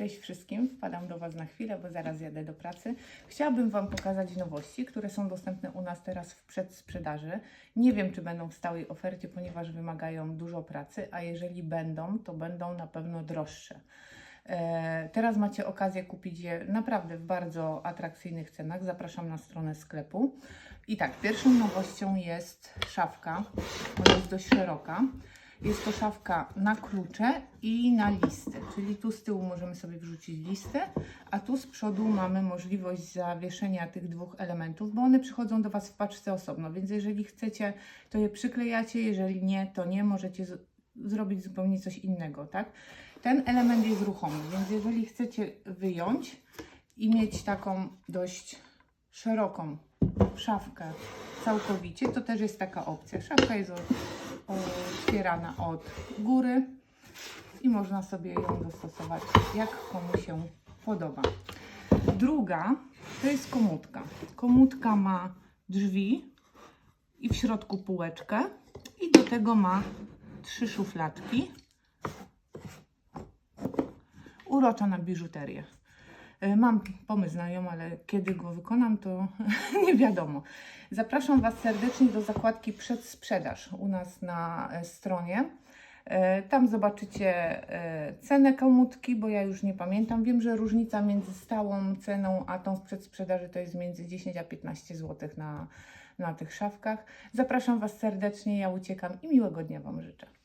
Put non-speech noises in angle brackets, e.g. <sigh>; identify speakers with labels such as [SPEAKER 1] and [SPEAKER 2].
[SPEAKER 1] Cześć wszystkim, wpadam do Was na chwilę, bo zaraz jadę do pracy. Chciałabym Wam pokazać nowości, które są dostępne u nas teraz w przedsprzedaży. Nie wiem, czy będą w stałej ofercie, ponieważ wymagają dużo pracy, a jeżeli będą, to będą na pewno droższe. E, Teraz macie okazję kupić je naprawdę w bardzo atrakcyjnych cenach. Zapraszam na stronę sklepu. I tak, pierwszą nowością jest szafka. Ona jest dość szeroka. Jest to szafka na klucze i na listy, czyli tu z tyłu możemy sobie wrzucić listę, a tu z przodu mamy możliwość zawieszenia tych dwóch elementów, bo one przychodzą do Was w paczce osobno, więc jeżeli chcecie, to je przyklejacie, jeżeli nie, to nie, możecie zrobić zupełnie coś innego, tak? Ten element jest ruchomy, więc jeżeli chcecie wyjąć i mieć taką dość szeroką szafkę całkowicie, to też jest taka opcja. Szafka jest od, otwierana od góry i można sobie ją dostosować jak komu się podoba. Druga to jest komódka. Komódka ma drzwi i w środku półeczkę i do tego ma trzy szufladki. Urocza na biżuterię. E, Mam pomysł na ją, ale kiedy go wykonam, to <laughs> nie wiadomo. Zapraszam Was serdecznie do zakładki przedsprzedaż u nas na e, stronie. E, Tam zobaczycie cenę komódki, bo ja już nie pamiętam. Wiem, że różnica między stałą ceną a tą z przedsprzedaży to jest między 10 a 15 zł na, na tych szafkach. Zapraszam Was serdecznie, ja uciekam i miłego dnia Wam życzę.